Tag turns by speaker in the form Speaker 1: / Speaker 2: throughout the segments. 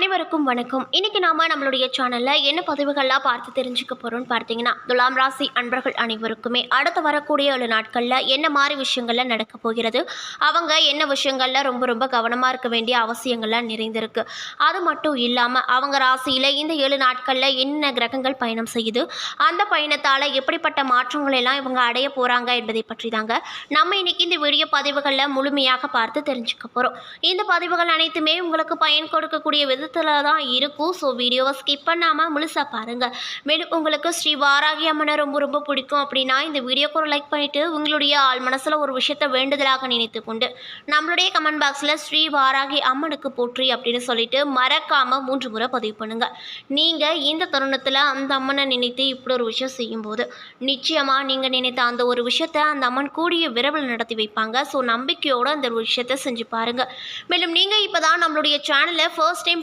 Speaker 1: அனைவருக்கும் வணக்கம். இன்னைக்கு நாம நம்மளுடைய சேனல்ல என்ன பதிவுகள்லாம் பார்த்து தெரிஞ்சுக்க போறோம்னு பார்த்தீங்கன்னா துலாம் ராசி அன்பர்கள் அனைவருக்குமே அடுத்து வரக்கூடிய ஒரு நாட்கள்ல என்ன மாதிரி விஷயங்கள்ல நடக்க போகிறது அவங்க என்ன விஷயங்கள்ல ரொம்ப ரொம்ப கவனமா இருக்க வேண்டிய அவசியங்கள்லாம் நிறைந்திருக்கு. அது மட்டும் இல்லாம அவங்க ராசியில இந்த ஏழு நாட்கள்ல என்ன கிரகங்கள் பயணம் செய்யுது அந்த பயணத்தால எப்படிப்பட்ட மாற்றங்கள் எல்லாம் இவங்க அடைய போறாங்க என்பதை பற்றி தாங்க நம்ம இன்னைக்கு இந்த வீடியோ பதிவுகளில் முழுமையாக பார்த்து தெரிஞ்சுக்க போறோம். இந்த பதிவுகள் அனைத்துமே உங்களுக்கு பயன் கொடுக்கக்கூடிய விதத்தில் தான் இருக்கும். ஸோ வீடியோவை ஸ்கிப் பண்ணாமல் முழுசாக பாருங்கள் மேலும் உங்களுக்கு ஸ்ரீ வாராகி அம்மனை ரொம்ப ரொம்ப பிடிக்கும் அப்படின்னா இந்த வீடியோக்கு ஒரு லைக் பண்ணிவிட்டு உங்களுடைய ஆள் மனசில் ஒரு விஷயத்தை வேண்டுதலாக நினைத்து கொண்டு நம்மளுடைய கமெண்ட் பாக்ஸில் ஸ்ரீ வாராகி அம்மனுக்கு போற்றி அப்படின்னு சொல்லிட்டு மறக்காமல் மூன்று முறை பதிவு பண்ணுங்கள் நீங்கள் இந்த தருணத்தில் அந்த அம்மனை நினைத்து இப்படி ஒரு விஷயம் செய்யும்போது நிச்சயமாக நீங்கள் நினைத்த அந்த ஒரு விஷயத்தை அந்த அம்மன் கூடிய விரைவில் நடத்தி வைப்பாங்க. ஸோ நம்பிக்கையோடு அந்த ஒரு விஷயத்தை செஞ்சு பாருங்கள் மேலும் நீங்கள் இப்போ தான் நம்மளுடைய சேனலை ஃபர்ஸ்ட் டைம்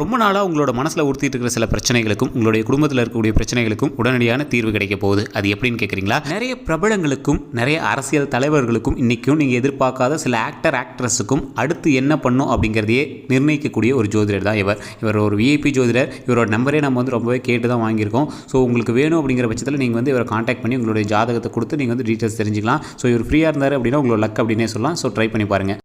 Speaker 2: ரொம்ப நாளாக உங்களோட மனசில் உறுத்திட்டு இருக்கிற சில பிரச்சனைகளுக்கும் உங்களுடைய குடும்பத்தில் இருக்கக்கூடிய பிரச்சனைகளுக்கும் உடனடியான தீர்வு கிடைக்க போகுது. அது எப்படின்னு கேட்குறீங்களா நிறைய பிரபலங்களுக்கும் நிறைய அரசியல் தலைவர்களுக்கும் இன்றைக்கும் நீங்கள் எதிர்பார்க்காத சில ஆக்டர் ஆக்ட்ரஸுக்கும் அடுத்து என்ன பண்ணும் அப்படிங்கிறதையே நிர்ணயிக்கக்கூடிய ஒரு ஜோதிடர் தான் இவர். இவர் ஒரு விஐபி ஜோதிடர். இவரோட நம்பரே நம்ம வந்து ரொம்பவே கேட்டு தான் வாங்கியிருக்கோம். ஸோ உங்களுக்கு வேணும் அப்படிங்கிற பட்சத்தில் நீங்கள் வந்து இவரை காண்டாக்ட் பண்ணி உங்களுடைய ஜாதகத்தை கொடுத்து நீங்கள் வந்து டீட்டெயில்ஸ் தெரிஞ்சுக்கலாம். ஸோ இவர் ஃப்ரீயாக இருந்தார் அப்படின்னா உங்களோட லக் அப்படின்னே சொல்லலாம். ஸோ ட்ரை பண்ணி பாருங்கள்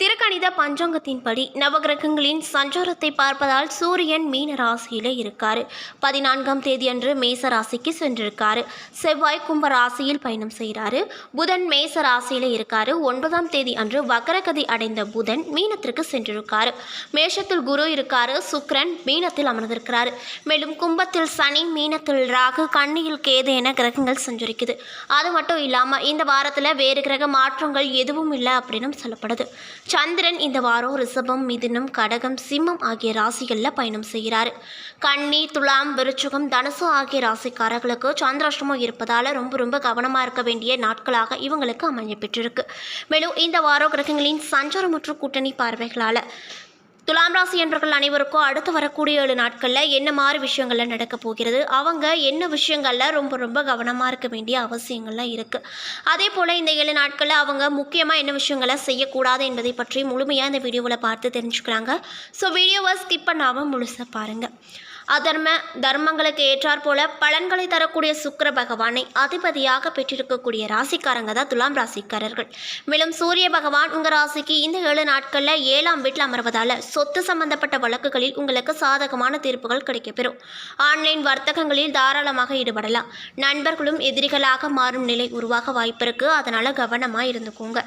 Speaker 1: திருக்கணித பஞ்சாங்கத்தின்படி நவகிரகங்களின் சஞ்சாரத்தை பார்ப்பதால் சூரியன் மீன ராசியில இருக்காரு. பதினான்காம் தேதி அன்று மேச ராசிக்கு சென்றிருக்காரு. செவ்வாய் கும்ப ராசியில் பயணம் செய்கிறாரு புதன் மேச ராசியில இருக்காரு. ஒன்பதாம் தேதி அன்று வக்கரகதி அடைந்த புதன் மீனத்திற்கு சென்றிருக்காரு. மேஷத்தில் குரு இருக்காரு. சுக்ரன் மீனத்தில் அமர்ந்திருக்கிறாரு. மேலும் கும்பத்தில் சனி மீனத்தில் ராகு கண்ணியில் கேது என கிரகங்கள் சஞ்சரிக்குது. அது மட்டும் இல்லாமல் இந்த வாரத்தில் வேறு கிரக மாற்றங்கள் எதுவும் இல்லை அப்படின்னு சொல்லப்படுது. சந்திரன் இந்த வாரம் ரிஷபம் மிதுனம் கடகம் சிம்மம் ஆகிய ராசிகளில் பயணம் செய்கிறார். கன்னி துலாம் விருச்சுகம் தனுசு ஆகிய ராசிக்காரர்களுக்கு சந்திராஷ்டமம் இருப்பதால் ரொம்ப ரொம்ப கவனமாக இருக்க வேண்டிய நாட்களாக இவங்களுக்கு அமைய பெற்றிருக்கு. மேலும் இந்த வாரம் கிரகங்களின் சஞ்சாரம் மற்றும் கூட்டணி பார்வைகளால் துலாம் ராசி என்பவர்கள் அனைவருக்கும் அடுத்து வரக்கூடிய ஏழு நாட்களில் என்ன மாதிரி விஷயங்கள்லாம் நடக்க போகிறது? அவங்க என்ன விஷயங்களில் ரொம்ப ரொம்ப கவனமாக இருக்க வேண்டிய அவசியங்கள்லாம் இருக்குது அதே போல் இந்த ஏழு நாட்களில் அவங்க முக்கியமாக என்ன விஷயங்களை செய்யக்கூடாது என்பதை பற்றி முழுமையாக இந்த வீடியோவில் பார்த்து தெரிஞ்சுக்கிறாங்க ஸோ வீடியோவை ஸ்கிப் பண்ணாமல் முழுசாக பாருங்கள் அதர்ம தர்மங்களுக்கு ஏற்றாற்போல பலன்களை தரக்கூடிய சுக்கர பகவானை அதிபதியாக பெற்றிருக்கக்கூடிய ராசிக்காரங்க தான் துலாம் ராசிக்காரர்கள். மேலும் சூரிய பகவான் உங்கள் ராசிக்கு இந்த ஏழு நாட்களில் ஏழாம் வீட்டில் அமர்வதால் சொத்து சம்பந்தப்பட்ட வழக்குகளில் உங்களுக்கு சாதகமான தீர்ப்புகள் கிடைக்கப்பெறும். ஆன்லைன் வர்த்தகங்களில் தாராளமாக ஈடுபடலாம். நண்பர்களும் எதிரிகளாக மாறும் நிலை உருவாக வாய்ப்பிருக்கு அதனால் கவனமாக இருந்துக்கோங்க.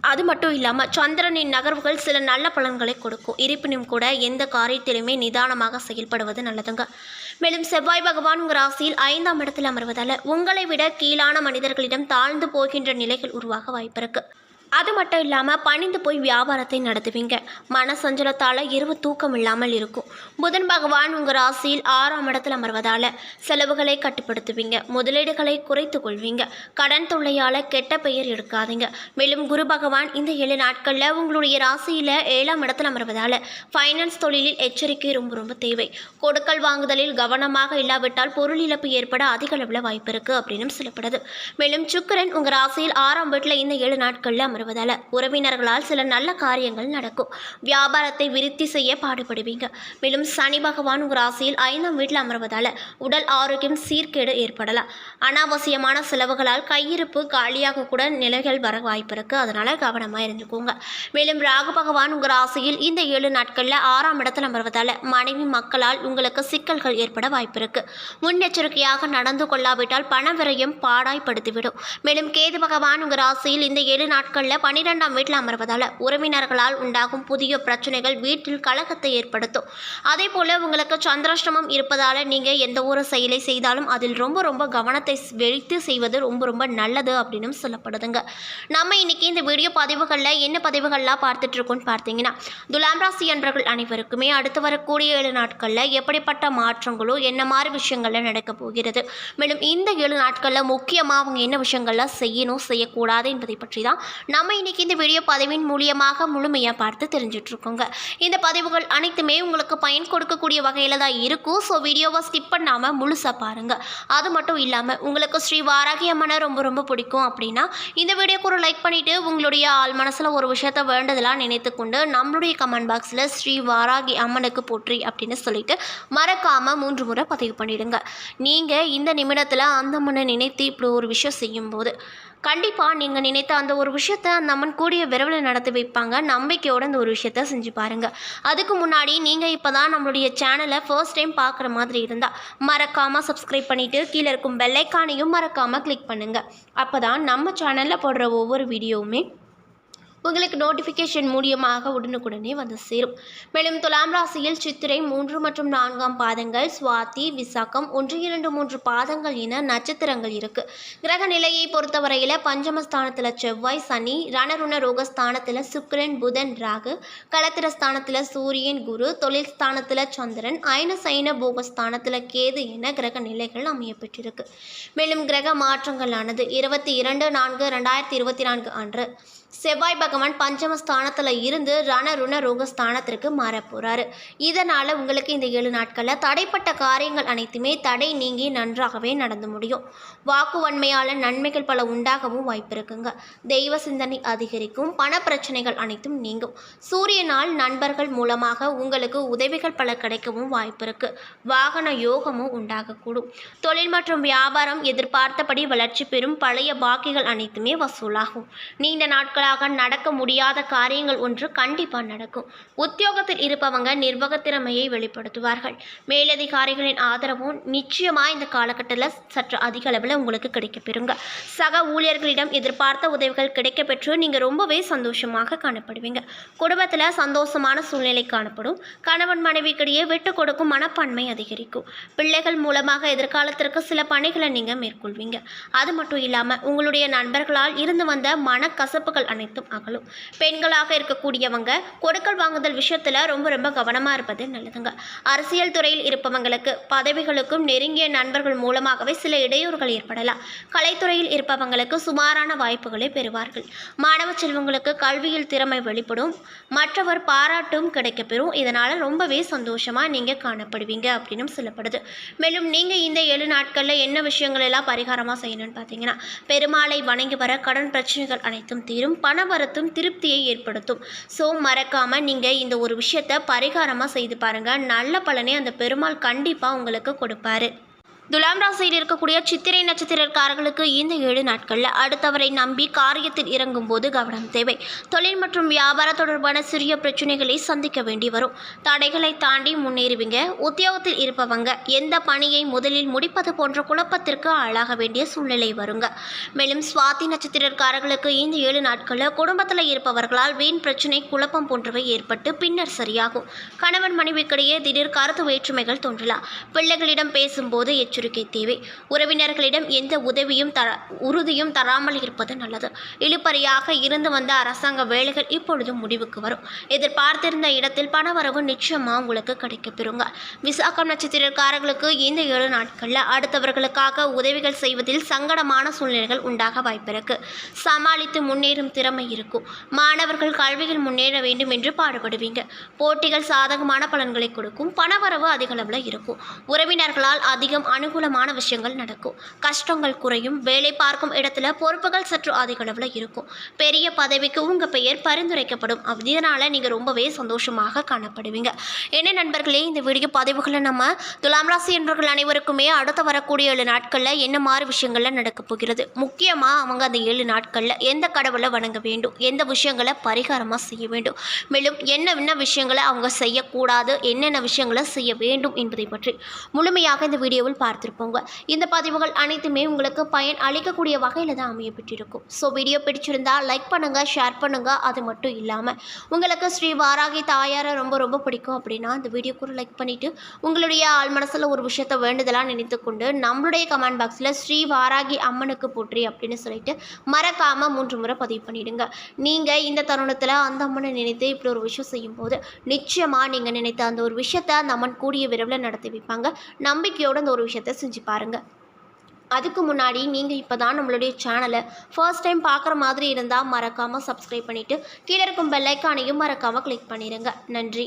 Speaker 1: அது மட்டும் இல்லாமல் சந்திரனின் நகர்வுகள் சில நல்ல பலன்களை கொடுக்கும். இருப்பினும் கூட எந்த காரியத்திலுமே நிதானமாக செயல்படுவது நல்லதுங்க. மேலும் செவ்வாய் பகவான் உங்கள் ராசியில் ஐந்தாம் இடத்தில் அமர்வதால் உங்களை விட கீழான மனிதர்களிடம் தாழ்ந்து போகின்ற நிலைகள் உருவாக வாய்ப்பிருக்கு. அது மட்டும் இல்லாமல் பணிந்து போய் வியாபாரத்தை நடத்துவீங்க. மன சஞ்சலத்தால் இரவு தூக்கம் இல்லாமல் இருக்கும். புதன் பகவான் உங்கள் ராசியில் ஆறாம் இடத்தில் அமர்வதால் செலவுகளை கட்டுப்படுத்துவீங்க. முதலீடுகளை குறைத்து கொள்வீங்க. கடன் தொல்லையால் கெட்ட பெயர் எடுக்காதீங்க. மேலும் குரு பகவான் இந்த ஏழு நாட்களில் உங்களுடைய ராசியில் ஏழாம் இடத்தில் அமர்வதால் ஃபைனான்ஸ் தொழிலில் எச்சரிக்கை ரொம்ப ரொம்ப தேவை. கொடுக்கல் வாங்குதலில் கவனமாக இல்லாவிட்டால் பொருள் இழப்பு ஏற்பட அதிக அளவில் வாய்ப்பு இருக்குது அப்படின்னு சொல்லப்படுது. மேலும் சுக்கிரன் உங்கள் ராசியில் ஆறாம் வீட்டில் இந்த ஏழு நாட்களில் அமர்வதால் உறவினர்களால் சில நல்ல காரியங்கள் நடக்கும். வியாபாரத்தை விருத்தி செய்ய பாடுபடுவீங்க. மேலும் சனி பகவான் உங்கள் ராசியில் ஐந்தாம் வீட்டில் அமர்வதால் உடல் ஆரோக்கியம் சீர்கேடு ஏற்படலாம். அனாவசியமான செலவுகளால் கையிருப்பு காலியாக கூட நிலைகள் வர வாய்ப்பு இருக்குது அதனால் கவனமாக இருந்துக்கோங்க. மேலும் ராகு பகவான் உங்கள் ராசியில் இந்த ஏழு நாட்களில் ஆறாம் இடத்தில் அமர்வதால் மனைவி மக்களால் உங்களுக்கு சிக்கல்கள் ஏற்பட வாய்ப்பு இருக்கு. முன்னெச்சரிக்கையாக நடந்து கொள்ளாவிட்டால் பண விரயம் பாடாய்படுத்திவிடும் மேலும் கேது பகவான் உங்கள் ராசியில் இந்த ஏழு நாட்கள் உள்ள பன்னிரெண்டாம் வீட்டில் அமர்வதால் உறவினர்களால் உண்டாகும் புதிய பிரச்சனைகள் வீட்டில் கலகத்தை ஏற்படுத்தும். அதே போல் உங்களுக்கு சந்திராஷ்டமம் இருப்பதால் நீங்கள் எந்த ஒரு செயலை செய்தாலும் அதில் ரொம்ப ரொம்ப கவனத்தை வெடித்து செய்வது ரொம்ப ரொம்ப நல்லது அப்படின்னு சொல்லப்படுதுங்க. நம்ம இன்னைக்கு இந்த வீடியோ பதிவுகளில் என்ன பதிவுகள்லாம் பார்த்துட்டு இருக்கோம்னு பார்த்தீங்கன்னா துலாம் ராசி அன்பர்கள் அனைவருக்குமே அடுத்து வரக்கூடிய ஏழு நாட்களில் எப்படிப்பட்ட மாற்றங்களோ என்ன மாதிரி விஷயங்கள்லாம் நடக்க போகிறது மேலும் இந்த ஏழு நாட்களில் முக்கியமாக அவங்க என்ன விஷயங்கள்லாம் செய்யணும் செய்யக்கூடாது என்பதை பற்றி தான் நம்ம இன்னைக்கு இந்த வீடியோ பதிவின் மூலியமாக முழுமையாக பார்த்து தெரிஞ்சிட்ருக்கோங்க. இந்த பதிவுகள் அனைத்துமே உங்களுக்கு பயன் கொடுக்கக்கூடிய வகையில் தான் இருக்கும். ஸோ வீடியோவை ஸ்கிப் பண்ணாமல் முழுசாக பாருங்கள் அது மட்டும் இல்லாமல் உங்களுக்கு ஸ்ரீ வாராகி அம்மனை ரொம்ப ரொம்ப பிடிக்கும் அப்படின்னா இந்த வீடியோக்கு ஒரு லைக் பண்ணிவிட்டு உங்களுடைய ஆள் மனசில் ஒரு விஷயத்த வேண்டதெல்லாம் நினைத்து கொண்டு நம்மளுடைய கமெண்ட் பாக்ஸில் ஸ்ரீ வாராகி அம்மனுக்கு போற்றி அப்படின்னு சொல்லிட்டு மறக்காமல் மூன்று முறை பதிவு பண்ணிவிடுங்க நீங்கள் இந்த நிமிடத்தில் அந்த அம்மனை நினைத்து இப்படி ஒரு விஷயம் செய்யும்போது கண்டிப்பாக நீங்கள் நினைத்த அந்த ஒரு விஷயத்த அந்த அம்மன் கூடிய விரைவில் நடத்தி வைப்பாங்க. நம்பிக்கையோடு அந்த ஒரு விஷயத்த செஞ்சு பாருங்கள் அதுக்கு முன்னாடி நீங்கள் இப்போ தான் நம்மளுடைய சேனலை ஃபர்ஸ்ட் டைம் பார்க்குற மாதிரி இருந்தால் மறக்காமல் சப்ஸ்கிரைப் பண்ணிவிட்டு கீழே இருக்கும் பெல்லைக்கானையும் மறக்காமல் கிளிக் பண்ணுங்கள் அப்போ தான் நம்ம சேனலில் போடுற ஒவ்வொரு வீடியோவுமே உங்களுக்கு நோட்டிஃபிகேஷன் மூலியமாக உடனுக்குடனே வந்து சேரும். மேலும் துலாம் ராசியில் சித்திரை மூன்று மற்றும் நான்காம் பாதங்கள் சுவாதி விசாக்கம் ஒன்று இரண்டு மூன்று பாதங்கள் என நட்சத்திரங்கள் இருக்கு. கிரக நிலையை பொறுத்தவரையில் பஞ்சமஸ்தானத்தில் செவ்வாய் சனி ரணருண ரோகஸ்தானத்தில் சுக்கிரன் புதன் ராகு களத்திர ஸ்தானத்தில் சூரியன் குரு தொழில் ஸ்தானத்தில் சந்திரன் அயன சைன போகஸ்தானத்தில் கேது என கிரக நிலைகள் அமையப்பெற்றிருக்கு மேலும் கிரக மாற்றங்களானது இருபத்தி இரண்டு நான்கு ரெண்டாயிரத்தி இருபத்தி நான்கு அன்று. செவ்வாய் பகவான் பஞ்சமஸ்தானத்தில் இருந்து ரணருண ரோகஸ்தானத்திற்கு மாறப் போகிறாரு இதனால் உங்களுக்கு இந்த ஏழு நாட்களில் தடைப்பட்ட காரியங்கள் அனைத்துமே தடை நீங்கி நன்றாகவே நடந்து முடியும். வாக்கு வன்மையால் நன்மைகள் பல உண்டாகவும் வாய்ப்பு இருக்குங்க. தெய்வ சிந்தனை அதிகரிக்கும் பண பிரச்சனைகள் அனைத்தும் நீங்கும். சூரியனால் நண்பர்கள் மூலமாக உங்களுக்கு உதவிகள் பல கிடைக்கவும் வாய்ப்பு இருக்குது வாகன யோகமும் உண்டாகக்கூடும். தொழில் மற்றும் வியாபாரம் எதிர்பார்த்தபடி வளர்ச்சி பெறும் பழைய பாக்கிகள் அனைத்துமே வசூலாகும். நீண்ட நாட்கள் நாட்களாக நடக்க முடியாத காரியங்கள் ஒன்று கண்டிப்பாக நடக்கும். உத்தியோகத்தில் இருப்பவங்க நிர்வாக திறமையை வெளிப்படுத்துவார்கள். மேலதிகாரிகளின் ஆதரவும் நிச்சயமாக இந்த காலகட்டத்தில் சற்று அதிக அளவில் உங்களுக்கு கிடைக்கப்பெறுங்க சக ஊழியர்களிடம் எதிர்பார்த்த உதவிகள் கிடைக்கப்பெற்று நீங்கள் ரொம்பவே சந்தோஷமாக காணப்படுவீங்க. குடும்பத்தில் சந்தோஷமான சூழ்நிலை காணப்படும். கணவன் மனைவிக்கிடையே விட்டு கொடுக்கும் மனப்பான்மை அதிகரிக்கும். பிள்ளைகள் மூலமாக எதிர்காலத்திற்கு சில பணிகளை நீங்கள் மேற்கொள்வீங்க. அது மட்டும் இல்லாமல் உங்களுடைய நண்பர்களால் இருந்து வந்த மனக்கசப்புகள் அனைத்தும் அகலும். பெண்களாக இருக்கக்கூடியவங்க கொடுக்கல் வாங்குதல் விஷயத்தில் ரொம்ப ரொம்ப கவனமாக இருப்பது நல்லதுங்க. அரசியல் துறையில் இருப்பவங்களுக்கு பதவிகளுக்கும் நெருங்கிய நண்பர்கள் மூலமாகவே சில இடையூறுகள் ஏற்படலாம். கலைத்துறையில் இருப்பவங்களுக்கு சுமாரான வாய்ப்புகளை பெறுவார்கள். மாணவ செல்வங்களுக்கு கல்வியில் திறமை வெளிப்படும். மற்றவர் பாராட்டும் கிடைக்கப்பெறும். இதனால் ரொம்பவே சந்தோஷமாக நீங்கள் காணப்படுவீங்க அப்படின்னும் சொல்லப்படுது. மேலும் நீங்கள் இந்த ஏழு நாட்களில் என்ன விஷயங்கள் எல்லாம் பரிகாரமாக செய்யணும்னு பார்த்தீங்கன்னா பெருமாளை வணங்கி வர கடன் பிரச்சனைகள் அனைத்தும் தீரும். பணவரத்தும் திருப்தியை ஏற்படுத்தும். ஸோ மறக்காமல் நீங்கள் இந்த ஒரு விஷயத்தை பரிகாரமாக செய்து பாருங்கள் நல்ல பலனை அந்த பெருமாள் கண்டிப்பாக உங்களுக்கு கொடுப்பாரு. துலாம் ராசியில் இருக்கக்கூடிய சித்திரை நட்சத்திரக்காரர்களுக்கு இந்த ஏழு நாட்களில் அடுத்தவரை நம்பி காரியத்தில் இறங்கும் போது கவனம் தேவை. தொழில் மற்றும் வியாபார தொடர்பான சிறிய பிரச்சனைகளை சந்திக்க வேண்டி வரும். தடைகளை தாண்டி முன்னேறுவீங்க. உத்தியோகத்தில் இருப்பவங்க எந்த பணியை முதலில் முடிப்பது போன்ற குழப்பத்திற்கு ஆளாக வேண்டிய சூழ்நிலை வருங்க. மேலும் சுவாதி நட்சத்திரக்காரர்களுக்கு இந்த ஏழு நாட்களில் குடும்பத்தில் இருப்பவர்களால் வீண் பிரச்சனை குழப்பம் போன்றவை ஏற்பட்டு பின்னர் சரியாகும். கணவன் மனைவிக்கிடையே திடீர் கருத்து வேற்றுமைகள் தோன்றலாம். பிள்ளைகளிடம் பேசும்போது எச்சரிக்கை தேவை. உறவினர்களிடம் எந்த உதவியும் தர உறுதியும் தராமல் இருப்பது நல்லது. இழுபறியாக இருந்து வந்த அரசாங்க வேலைகள் இப்பொழுது முடிவுக்கு வரும். எதிர்பார்த்திருந்த இடத்தில் பணவரவு நிச்சயமாக உங்களுக்கு கிடைக்கப்பெறுங்க விசாகம் நட்சத்திரக்காரர்களுக்கு இந்த ஏழு நாட்களில் அடுத்தவர்களுக்காக உதவிகள் செய்வதில் சங்கடமான சூழ்நிலைகள் உண்டாக வாய்ப்பிருக்கு சமாளித்து முன்னேறும் திறமை இருக்கும். மாணவர்கள் கல்வியில் முன்னேற வேண்டும் என்று பாடுபடுவீங்க. போட்டிகள் சாதகமான பலன்களை கொடுக்கும். பணவரவு அதிக அளவில் இருக்கும். உறவினர்களால் அதிகம் அணு அனுகூலமான விஷயங்கள் நடக்கும். கஷ்டங்கள் குறையும். வேலை பார்க்கும் இடத்துல பொறுப்புகள் சற்று அதிக அளவில் இருக்கும். பெரிய பதவிக்கு உங்கள் பெயர் பரிந்துரைக்கப்படும். இதனால் நீங்கள் ரொம்பவே சந்தோஷமாக காணப்படுவீங்க. என்ன நண்பர்களே இந்த வீடியோ பதிவுகளை நம்ம துலாம் ராசி என்பவர்கள் அனைவருக்குமே அடுத்து வரக்கூடிய ஏழு நாட்களில் என்ன மாதிரி விஷயங்கள்லாம் நடக்கப் போகிறது? முக்கியமாக அவங்க அந்த ஏழு நாட்களில் எந்த கடவுளை வணங்க வேண்டும்? எந்த விஷயங்களை பரிகாரமாக செய்ய வேண்டும்? மேலும் என்னென்ன விஷயங்களை அவங்க செய்யக்கூடாது? என்னென்ன விஷயங்களை செய்ய வேண்டும் என்பதை பற்றி முழுமையாக இந்த வீடியோவில் பார்த்துருப்போங்க. இந்த பதிவுகள் அனைத்துமே உங்களுக்கு பயன் அளிக்கக்கூடிய வகையில் தான் அமையப்பட்டிருக்கும் ஸோ வீடியோ பிடிச்சிருந்தா லைக் பண்ணுங்கள் ஷேர் பண்ணுங்கள் அது மட்டும் இல்லாமல் உங்களுக்கு ஸ்ரீ வாராகி தாயாரை ரொம்ப ரொம்ப பிடிக்கும் அப்படின்னா அந்த வீடியோக்கு லைக் பண்ணிவிட்டு உங்களுடைய ஆள் மனசில் ஒரு விஷயத்தை வேண்டுதலாக நினைத்து கொண்டு நம்மளுடைய கமெண்ட் பாக்ஸில் ஸ்ரீ வாராகி அம்மனுக்கு போற்றி அப்படின்னு சொல்லிட்டு மறக்காமல் மூன்று முறை பதிவு பண்ணிவிடுங்க நீங்கள் இந்த தருணத்தில் அந்த அம்மனை நினைத்து இப்படி ஒரு விஷயம் செய்யும்போது நிச்சயமாக நீங்கள் நினைத்த அந்த ஒரு விஷயத்தை அந்த அம்மன் கூடிய விரைவில் நடத்தி வைப்பாங்க. நம்பிக்கையோடு அந்த ஒரு விஷயத்த செஞ்சு பாருங்கள் அதுக்கு முன்னாடி நீங்கள் இப்போ தான் நம்மளுடைய சேனலை ஃபர்ஸ்ட் டைம் பார்க்குற மாதிரி இருந்தால் மறக்காமல் சப்ஸ்கிரைப் பண்ணிவிட்டு கீழே இருக்கும் பெல்லைக்கானையும் மறக்காமல் கிளிக் பண்ணிடுங்க நன்றி.